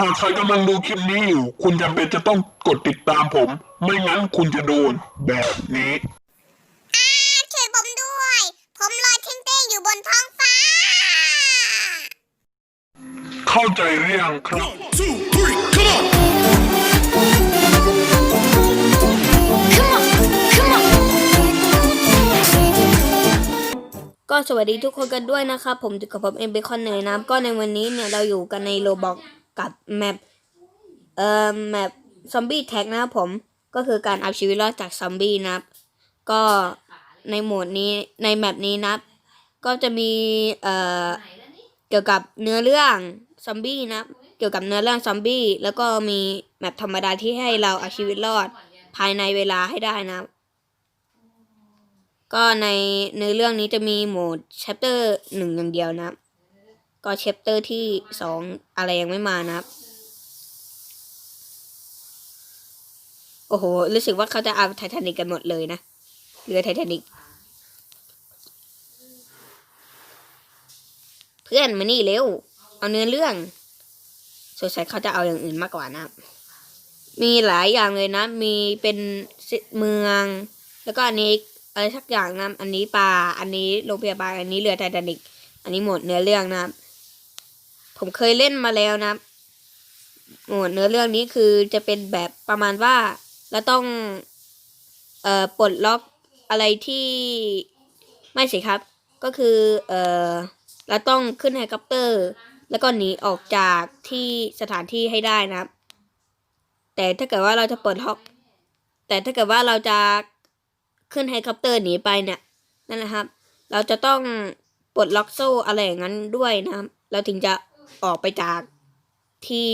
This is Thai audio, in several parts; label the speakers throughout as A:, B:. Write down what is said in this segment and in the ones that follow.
A: หากใครกำลังดูคลิปนี้อยู่ คุณจำเป็นจะต้องกดติดตามผม ไม่งั้นคุณจะโดนแบบนี้
B: ช่วยผมด้วย ผมลอยเท่งเต้อยู่บนท้องฟ้า
A: เข้าใจหรือยังครับ
C: two, three, come on!
B: Come on Come on
D: ก็สวัสดีทุกคนกันด้วยนะครับผมอยู่กับผมเอ็มเบคอนเนยนะครับก็ในวันนี้เนี่ยเราอยู่กันในโลบอก กับแมปเอ่อแมปซอมบี้แท็กนะครับผมก็คือการเอาชีวิตรอดจากซอมบี้นะครับ ก็ในโหมดนี้ในแมปนี้นะครับ ก็จะมีเอ่อเกี่ยวกับเนื้อเรื่องซอมบี้นะครับ เกี่ยวกับเนื้อเรื่องซอมบี้แล้วก็มีแมปธรรมดาที่ให้เราเอาชีวิตรอดภายในเวลาให้ได้นะครับก็ในเนื้อเรื่องนี้จะมีโหมด chapter หนึ่งอย่างเดียวนะครับ ก็ chapter ที่สองอะไรยังไม่มานะครับ โอ้โห รู้สึกว่าเขาจะเอาไททานิกกันหมดเลยนะเรือไททานิกเพื่อนมานี่เร็ว เอาเนื้อเรื่องสงสัยเขาจะเอาอย่างอื่นมากกว่านะครับมีหลายอย่างเลยนะ มีเป็นเมือง แล้วก็อันนี้อะไรสักอย่างนะ อันนี้ปลา อันนี้โรงพยาบาล อันนี้เรือไททานิก อันนี้หมดเนื้อเรื่องนะครับ ผมเคยเล่นมาแล้วนะหมวดเนื้อเรื่องนี้คือจะเป็นแบบประมาณว่าเราต้องเอ่อปลดล็อกอะไรที่ไม่สิครับ ก็คือเอ่อเราต้องขึ้นเฮลิคอปเตอร์ แล้วก็หนีออกจากที่สถานที่ให้ได้นะครับ แต่ถ้าเกิดว่าเราจะเปิดล็อกแต่ถ้าเกิดว่าเราจะขึ้นเฮลิคอปเตอร์หนีไปเนี่ยนั่นแหละครับ เราจะต้องปลดล็อกโซ่อะไรอย่างนั้นด้วยนะครับ เราถึงจะ ออกไปจากที่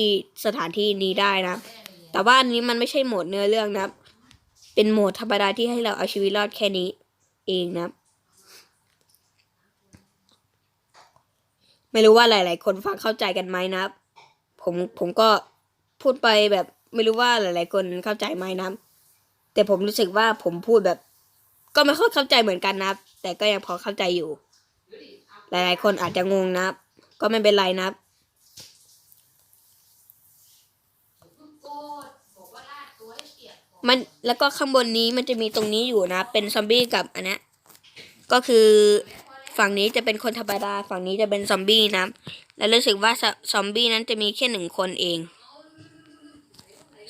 D: สถานที่นี้ได้นะ แต่ว่าอันนี้มันไม่ใช่โหมดเนื้อเรื่องนะเป็นโหมดธรรมดาที่ให้เราเอาชีวิตรอดแค่นี้เองนะ ไม่รู้ว่าหลาย ๆ คนฟังเข้าใจกันไหมนับผมผมก็พูดไปแบบไม่รู้ว่าหลาย ๆ คนเข้าใจไหมนับแต่ผมรู้สึกว่าผมพูดแบบ ก็ไม่ค่อยเข้าใจเหมือนกันนับแต่ก็ยังพอเข้าใจอยู่ หลาย ๆ คนอาจจะงงนับก็ไม่เป็นไรนะครับ มันแล้วก็ข้างบนนี้มันจะมีตรงนี้อยู่นะ เป็นซอมบี้กับอันนี้ก็คือฝั่งนี้จะเป็นคนธรรมดาฝั่งนี้จะเป็นซอมบี้นะ แล้วรู้สึกว่าซซอมบี้นั้นจะมีแค่หนึ่งคนเอง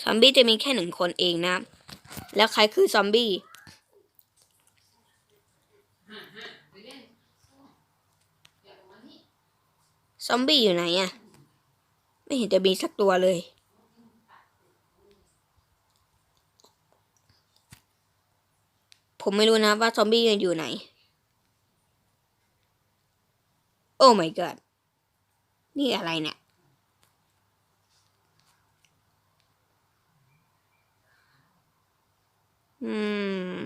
D: ซอมบี้จะมีแค่หนึ่งคนเองนะ แล้วใครคือซอมบี้ซอมบี้อยู่ไหนอะไม่เห็นจะมีสักตัวเลย ผมไม่รู้นะว่าซอมบี้ยังอยู่ไหน โอ้ my god นี่อะไรเนี่ย อื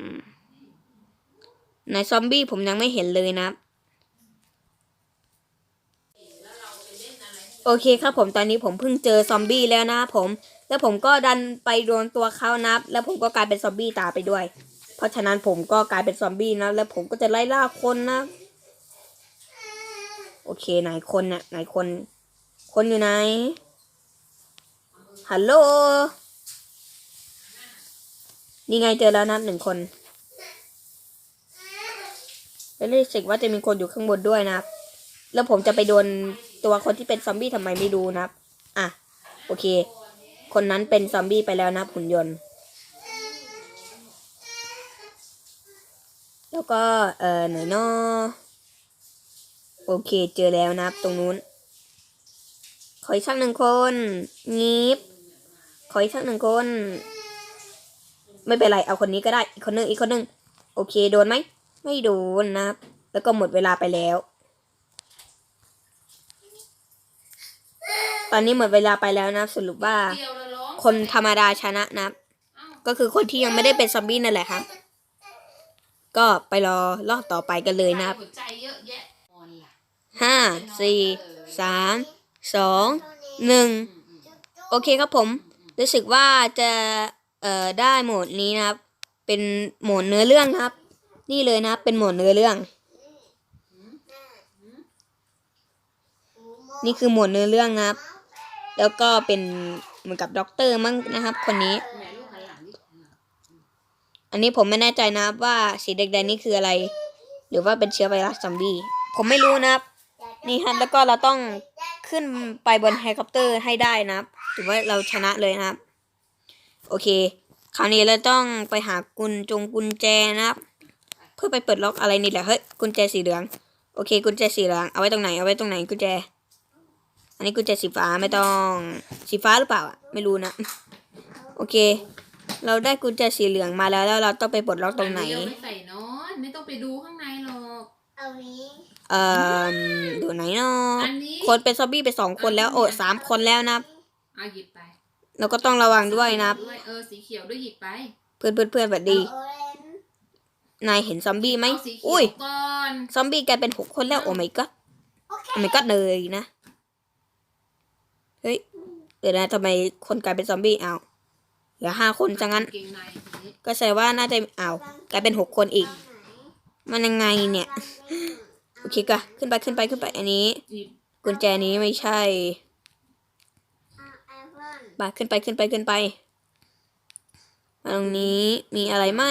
D: มในซอมบี้ผมยังไม่เห็นเลยนะ โอเคครับผมตอนนี้ผมเพิ่งเจอซอมบี้แล้วนะผม แล้วผมก็ดันไปโดนตัวเขานับแล้วผมก็กลายเป็นซอมบี้ตาไปด้วย เพราะฉะนั้นผมก็กลายเป็นซอมบี้นะ แล้วผมก็จะไล่ล่าคนนะ โอเคไหนคนน่ะไหนคน คนอยู่ไหน ฮัลโหล นี่ไงเจอแล้วนะหนึ่งคนแล้วรู้สึกว่าจะมีคนอยู่ข้างบนด้วยนะครับ แล้วผมจะไปโดนตัวคนที่เป็นซอมบี้ทำไมไม่รู้นะครับ อะ โอเค คนนั้นเป็นซอมบี้ไปแล้วนะหุ่นยนต์ แล้วก็เอ่อไหนนอโอเคเจอแล้วนะครับ ตรงนู้น ขออีกสักหนึ่งคนงีบขออีกสักหนึ่งคน ไม่เป็นไรเอาคนนี้ก็ได้อีกคนนึงอีกคนนึงโอเคโดนไหมไม่โดนนะครับ แล้วก็หมดเวลาไปแล้ว ตอนนี้หมดเวลาไปแล้วนะครับ สรุปว่า คนธรรมดาชนะนะครับ ก็คือคนที่ยังไม่ได้เป็นซอมบี้นั่นแหละครับ ก็ไปรอรอบต่อไปกันเลยนะครับ
E: หัวใจเยอะแยะนอนล่ะ
D: ห้าสี่สามสองหนึ่งโอเคครับผม รู้สึกว่าจะเอ่อได้โหมดนี้นะครับ เป็นโหมดเนื้อเรื่องนะครับ นี่เลยนะครับเป็นโหมดเนื้อเรื่อง นี่คือโหมดเนื้อเรื่องนะครับ แล้วก็เป็นเหมือนกับด็อกเตอร์มั้งนะครับ คนนี้
E: แม่ลูกหันหลังดิ
D: อันนี้ผมไม่แน่ใจนะครับว่าสีแดงๆนี่คืออะไร หรือว่าเป็นเชื้อไวรัสซอมบี้ผมไม่รู้นะครับ นี่ครับแล้วก็เราต้องขึ้นไปบนเฮลิคอปเตอร์ให้ได้นะครับถือว่าเราชนะเลยนะครับ โอเค คราวนี้เราต้องไปหากุญจงกุญแจนะครับ เพื่อไปเปิดล็อกอะไรนี่แหละเฮ้ยกุญแจสีเหลืองโอเค กุญแจสีเหลืองเอาไว้ตรงไหนเอาไว้ตรงไหนกุญแจ อันนี้กุญแจสีฟ้าไม่ต้องสีฟ้าหรือเปล่าอะไม่รู้นะ โอเค เราได้กุญแจสีเหลืองมาแล้วแล้วเราต้องไปปลดล็อกตรงไหน
E: เดี๋ยวไม่ใส่นอนไม่ต้องไปดูข้างในหรอก
B: เอานี้
D: เอ่อดูไหนเนาะ
E: อันนี้
D: คนเป็นซอมบี้ไปสองคนแล้วโอ้สามคนแล้วนะครับ
E: เอาหยิบไป
D: เราก็ต้องระวังด้วยนะครับ
E: ด้วยเออสีเขียวด้วยหยิบไป
D: เพื่อนเพื่อนเพื่อนสวัสดี
B: โอเรน
D: นายเห็นซอมบี้ไหม
E: เอาสีเขี
D: อุ้
E: วยก่อน
D: ซอมบี้กลายเป็นหกคนแล้วโอ้ my god
B: โอเค
D: โอ้ my god เลยนะ เฮ้ยเดี๋ยวนะทำไมคนกลายเป็นซอมบี้อ้าว เหลือห้าคนจังงั้น
E: เกงในคนนี้
D: ก็แสดงว่าน่าจะอ้าวกลายเป็นหกคนอีก มันยังไงเนี่ย โอเคก็ขึ้นไปขึ้นไปขึ้นไปอันนี้
E: หยิบ
D: กุญแจนี้ไม่ใช่
B: ไอเฟิล
D: ไปขึ้นไปขึ้นไปขึ้นไป มาตรงนี้มีอะไรไหม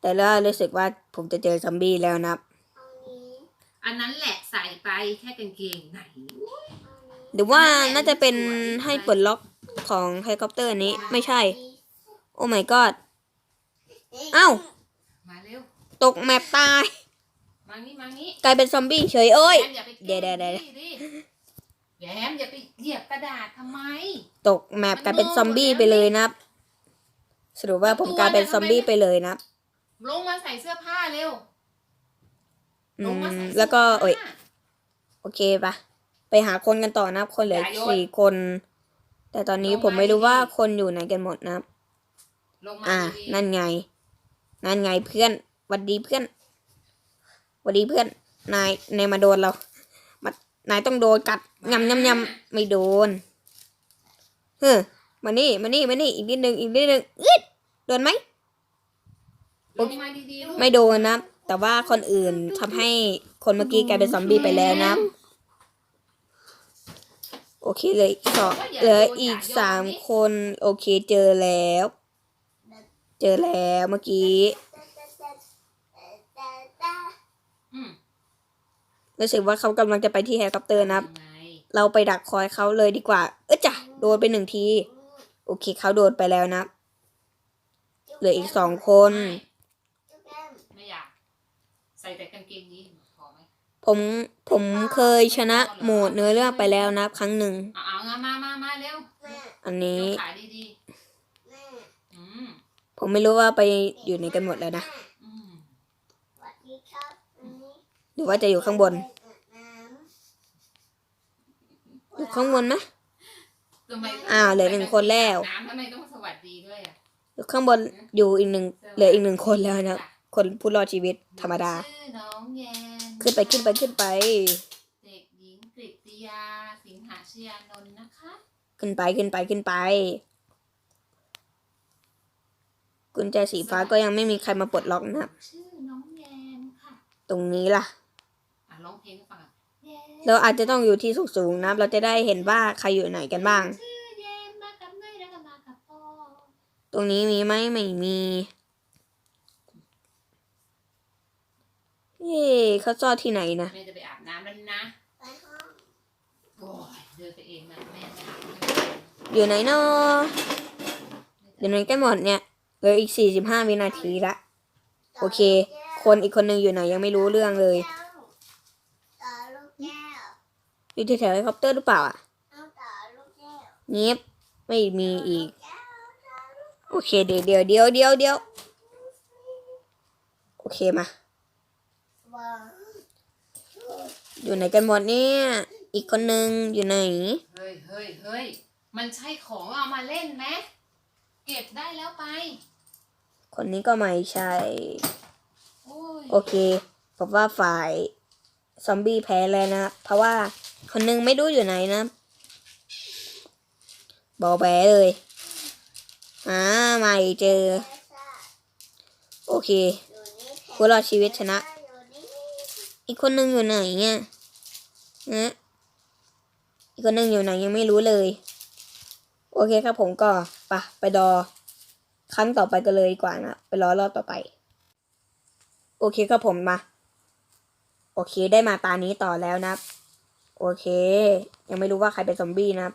D: แต่แล้วรู้สึกว่าผมจะเจอซอมบี้แล้วนะครับ
B: เอานี้
E: อันนั้นแหละใส่ไปแค่กางเกงใน
D: หรือว่าน่าจะเป็นให้ปลดล็อก ของเฮลิคอปเตอร์นี้ไม่ใช่ โอ้ my god เอ้า
E: มาเร็ว
D: ตกแมปตาย
E: มางี้มางี้
D: กลายเป็นซอมบี้เฉยเอ้ย
E: แยมอย่าไป
D: เดี๋ยวเดี๋ยวเดี๋ยว
E: ดิแยมอย่าไปเหยียบกระดาษทำไม
D: ตกแมปกลายเป็นซอมบี้ไปเลยนะครับสรุปว่าผมกลายเป็นซอมบี้ไปเลยนะครับ
E: ลงมาใส่เสื้อผ้าเร็ว
D: อื
E: ลงมามใส่เสื้อ
D: แล้วก็
E: ผ้า
D: เอ้ย โอเคปะไปหาคนกันต่อนะครับคนเหลือ
E: อย่าโยน
D: สี่คน แต่ตอนนี้
E: ลงมา
D: ผมไม่รู้
E: ดีๆ
D: ว่าคนอยู่ไหนกันหมดนะครับ
E: ลงมา
D: อ่า
E: ดีๆ
D: นั่นไง นั่นไงเพื่อนหวัดดีเพื่อนหวัดดีเพื่อน นาย นายมาโดนเรามานายต้องโดนกัดยำยำยำไม่โดน เฮ้อมานี่ มานี่ มานี่ อีกนิดนึง อีกนิดนึงอึดโดนไหม
E: ลงมาดีๆลูก
D: ไม่โดนนะแต่ว่าคนอื่นทำให้คนเมื่อกี้กลายเป็นซอมบี้ไปแล้วนะ โอเคเหลยสองเหลืออีกสามคน โอเคเจอแล้ว เจอแล้วเมื่อกี้
E: อืม
D: รู้สึกว่าเขากำลังจะไปที่เฮลิคอปเตอร์นะครับ
E: ยังไง
D: เราไปดักคอยเขาเลยดีกว่า เออจ้ะโดนไปหนึ่งที โอเคเขาโดนไปแล้วนะเหลืออีกสองคน
E: ไม่อยาก ใส่แต่กางเกงยีนพอไหม
D: ผมผมเคยชนะโหมดเนื้อเรื่องไปแล้วนะครั้งหนึ่ง
E: เอาเอางามามามาเร็ว
D: อันนี้
E: ยกขาดีๆอืม
D: ผมไม่รู้ว่าไปอยู่ไหนกันหมดแล้วนะ
E: อืม
B: สวัสดีครับอันนี้
D: หรือว่าจะอยู่ข้างบน อยู่ข้างบนไหม
E: ทำไม
D: อ้าวเหลือหนึ่งคนแล้ว
E: น้ำทำไมต้องสวัสดีด้วยอะ
D: อยู่ข้างบนอยู่อีกหนึ่งเหลืออีกหนึ่งคนแล้วนะคนผู้รอดชีวิตธรรมดา
E: ชื่อน้องแยน
D: ขึ้นไปขึ้นไปขึ้นไป
E: เด็กหญิงกฤติยา สิงหาชยานนท์นะคะ
D: ขึ้นไปขึ้นไปขึ้นไป กุญแจสีฟ้าก็ยังไม่มีใครมาปลดล็อกนะครับ
E: ชื่อน้องแยนค่ะ
D: ตรงนี้ล่ะ
E: อะร้องเพลงให้ฟังอะแยน
D: เราอาจจะต้องอยู่ที่สูงๆนะเราจะได้เห็นว่าใครอยู่ไหนกันบ้าง
E: ชื่อแยนมากับแม่แล้วก็มากับพ่อ
D: ตรงนี้มีไหมไม่มี เอ๊ะเขาซ่อนที่ไหนนะ
E: แม่จะไปอาบน้ำแล้วนะ
B: ไปห้อง
E: โอ้ยเดินไปเองนะแม่ไม่อาบ
D: อยู่ไหนเนาะอยู่ไหนกันหมดเนี่ยเหลืออีกสี่สิบห้าวินาทีละ โอเค คนอีกคนหนึ่งอยู่ไหนยังไม่รู้เรื่องเลย
B: ต่อลูกแก้ว
D: อยู่ที่แถวเฮลิคอปเตอร์หรือเปล่าอะ
B: เอาต่อลูกแก้ว
D: เงียบไม่มีอีก
B: แก้วต่อลูก
D: โอเคเดี๋ยวเดี๋ยวเดี๋ยวเดี๋ยวเดี๋ยวโอเคมา
B: วาง
D: อยู่ไหนกันหมดเนี่ย อีกคนหนึ่งอยู่ไหน
E: เฮ้ยเฮ้ยเฮ้ยมันใช่ของเอามาเล่นไหมเก็บได้แล้วไป
D: คนนี้ก็ไม่ใช่
E: โอ้ย
D: โอเคผมว่าฝ่ายซอมบี้แพ้แล้วนะ เพราะว่าคนหนึงไม่รู้อยู่ไหนนะ บอแบเลยหาไม่เจอ
B: แก้วซ่า
D: โอเค
B: อยู่นี่
D: ผู้รอดชีวิตชนะ
B: อี
D: กคนหนึ่งอยู่ไหนเนี่ยฮะอีกคนหนึ่งอยู่ไหนยังไม่รู้เลย โอเคครับผมก็ปะไปดอครั้งต่อไปกันเลยดีกว่านะไปรอรอบต่อไป โอเคครับผมมา โอเคได้มาตานี้ต่อแล้วนะโอเค ยังไม่รู้ว่าใครเป็นซอมบี้นะครับ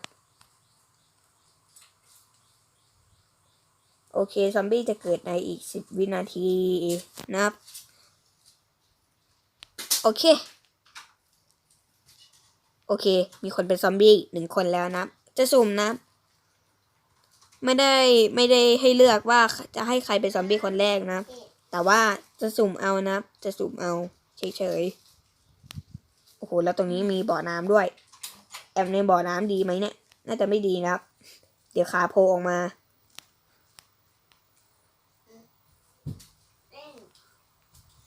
D: โอเค ซอมบี้จะเกิดในอีกสิบวินาทีนะครับ โอเค โอเค มีคนเป็นซอมบี้หนึ่งคนแล้วนะ จะสุ่มนะ ไม่ได้ไม่ได้ให้เลือกว่าจะให้ใครเป็นซอมบี้คนแรกนะ แต่ว่าจะสุ่มเอานะ จะสุ่มเอาเฉยๆ โอ้โห แล้วตรงนี้มีบ่อน้ำด้วย แอมในบ่อน้ำดีไหมเนี่ย น่าจะไม่ดีนะครับ เดี๋ยวขาโผล่ออกมา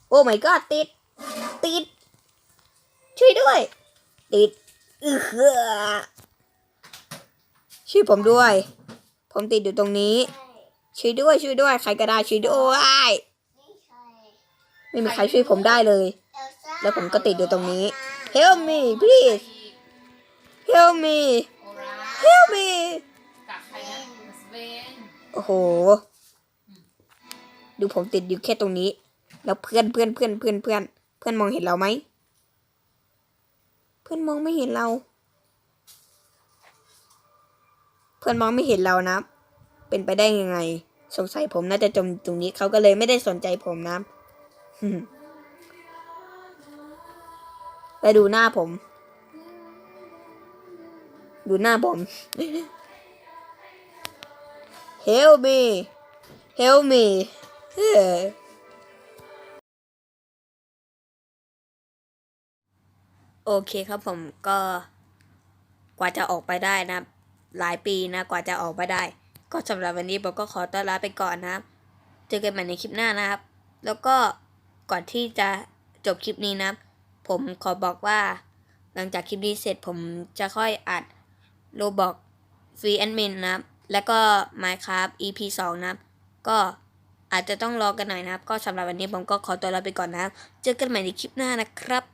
D: โอ้ my god ติด ช่วยด้วยติดเออช่วยผมด้วย ผมติดอยู่ตรงนี้ ช่วยด้วยช่วยด้วย ใครก็ได้ช่วยด้วยไม่มีใครช่วยผมได้เลย แล้วผมก็ติดอยู่ตรงนี้ Help me please Help me
E: โอรา
D: Help me
E: กับใครนะสเวน
D: โอ้โห ดูผมติดอยู่แค่ตรงนี้ แล้วเพื่อนเพื่อนเพื่อนเพื่อนเพื่อนเพื่อนมองเห็นเราไหม เพื่อนมองไม่เห็นเรา เพื่อนมองไม่เห็นเรานะ เป็นไปได้ยังไง สงสัยผมน่าจะจมตรงนี้เขาก็เลยไม่ได้สนใจผมนะไปดูหน้าผม ดูหน้าผม Help me Help me โอเคครับผมก็กว่าจะออกไปได้นะ หลายปีนะ กว่าจะออกมาได้ ก็สำหรับวันนี้ผมก็ขอต้อนรับไปก่อนนะครับ เจอกันใหม่ในคลิปหน้านะครับ แล้วก็ก่อนที่จะจบคลิปนี้นะ ผมขอบอกว่า หลังจากคลิปนี้เสร็จผมจะค่อยอัดโลบอกฟรีแอดมินนะครับ แล้วก็ Minecraft EP 2 นะครับ ก็อาจจะต้องรอกันหน่อยนะครับ ก็สำหรับวันนี้ผมก็ขอตัวลาไปก่อนนะครับ เจอกันใหม่ในคลิปหน้านะครับ